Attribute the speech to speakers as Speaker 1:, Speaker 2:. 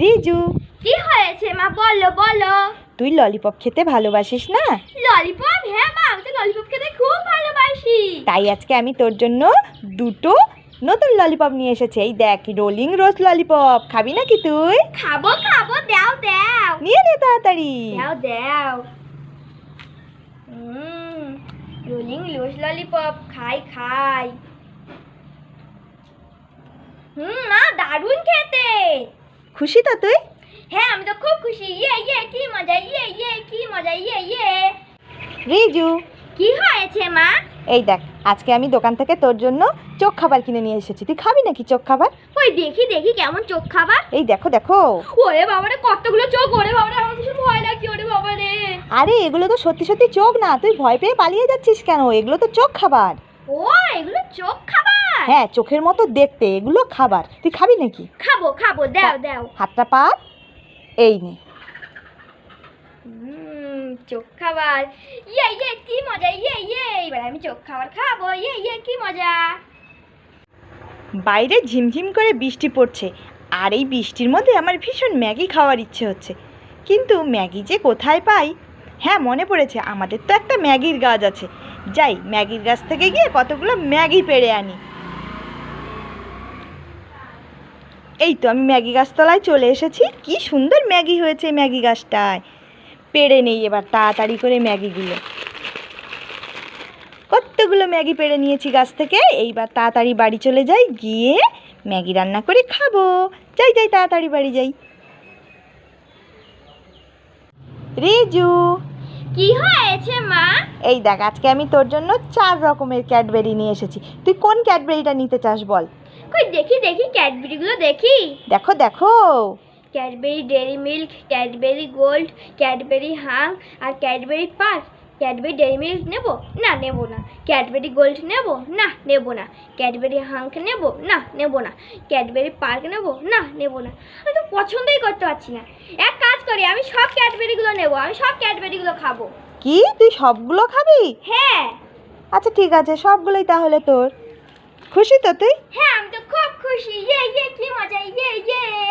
Speaker 1: রিজু।
Speaker 2: কি হয়েছে মা? বলো বলো।
Speaker 1: তুই ললিপপ খেতে ভালোবাসিস না?
Speaker 2: ললিপপ হ্যাঁ মা আমি তো ললিপপ খেতে খুব ভালোবাসি।
Speaker 1: তাই আজকে আমি তোর জন্য দুটো নতুন ললিপপ নিয়ে এসেছি। এই দেখ রোলিং রোজ ললিপপ খাবি নাকি তুই?
Speaker 2: খাব খাব দাও দাও।
Speaker 1: নিয়ে নে তাড়াতাড়ি।
Speaker 2: দাও দাও। হুম রোলিং লুজ ললিপপ খাই খাই। হুম মা দারুণ খেতে।
Speaker 1: খুশি তো তুই?
Speaker 2: হ্যাঁ আমি তো খুব খুশি। ইয়ে ইয়ে কি মজা ইয়ে ইয়ে কি মজা ইয়ে ইয়ে।
Speaker 1: রিজু।
Speaker 2: কি হয়েছে মা?
Speaker 1: এই দেখ আজকে আমি দোকান থেকে তোর জন্য চোখ খাবার কিনে নিয়ে এসেছি। তুই খাবি নাকি চোখ খাবার?
Speaker 2: ওই দেখি দেখি কেমন চোখ খাবার।
Speaker 1: এই দেখো দেখো।
Speaker 2: ওরে বাবারে কতগুলো চোখ ওরে বাবারে আমার কিছু ভয় লাগে ওরে বাবারে।
Speaker 1: আরে এগুলো তো সত্যি সত্যি চোখ না। তুই ভয় পেয়ে পালিয়ে যাচ্ছিস কেন? এগুলো তো চোখ খাবার।
Speaker 2: ও এগুলো চোখ খাবার?
Speaker 1: হ্যাঁ চোখের মতো দেখতে এগুলো খাবার। তুই খাবি নাকি?
Speaker 2: খাব খাব দাও দাও।
Speaker 1: হাতটা পা এই নে।
Speaker 2: হুম চোখ খাবার। ইয়ে ইয়ে কি মজা ইয়ে ইয়ে। এবার আমি চোখ খাবার খাব। ইয়ে ইয়ে কি মজা।
Speaker 1: বাইরে ঝিমঝিম করে বৃষ্টি পড়ছে। আর এই বৃষ্টির মধ্যে আমার ভীষণ ম্যাগি খাওয়ার ইচ্ছে হচ্ছে। কিন্তু ম্যাগি যে কোথায় পাই? হ্যাঁ মনে পড়েছে আমাদের তো একটা ম্যাগির গাছ আছে। যাই ম্যাগির গাছ থেকে গিয়ে কতগুলো ম্যাগি পেড়ে আনি। এই তো আমি ম্যাগি গাছতলায় চলে এসেছি। কি সুন্দর ম্যাগি হয়েছে ম্যাগি গাছটায়। পেড়ে নেই এবার তাড়াতাড়ি করে ম্যাগিগুলো। কতগুলো ম্যাগি পেড়ে নিয়েছি গাছ থেকে। এইবার তাড়াতাড়ি বাড়ি চলে যাই গিয়ে ম্যাগি রান্না করে খাব। যাই যাই তাড়াতাড়ি বাড়ি যাই। রিজু!
Speaker 2: কি হয়েছে মা?
Speaker 1: এই দেখ আজকে আমি তোর জন্য চার রকমের ক্যাডবেরি নিয়ে এসেছি। তুই কোন ক্যাডবেরিটা নিতে চাস বল?
Speaker 2: কই দেখি দেখি ক্যাডবেরিগুলো দেখি।
Speaker 1: দেখো দেখো।
Speaker 2: Cadbury Dairy Milk Cadbury Gold Cadbury Hang আর Cadbury Perk Cadbury Dairy Milk নেব? না নেব না। ক্যাডবেরি গোল্ড নেব? না নেব না। ক্যাডবেরি হাঙ্ক নেব? না নেব না। ক্যাডবেরি পার্ক নেব? না নেব না। আমি তো পছন্দই করতে পারছি না। এক কাজ করি আমি সব ক্যাডবেরিগুলো নেব। আমি সব ক্যাডবেরিগুলো খাব।
Speaker 1: কি? তুই সবগুলো খাবি?
Speaker 2: হ্যাঁ।
Speaker 1: আচ্ছা ঠিক আছে সবগুলোই তাহলে তোর। খুশি তো তুই?
Speaker 2: হ্যাঁ আমি তো খুব খুশি। ইয়ে ইয়ে কি মজা। ইয়ে ইয়ে।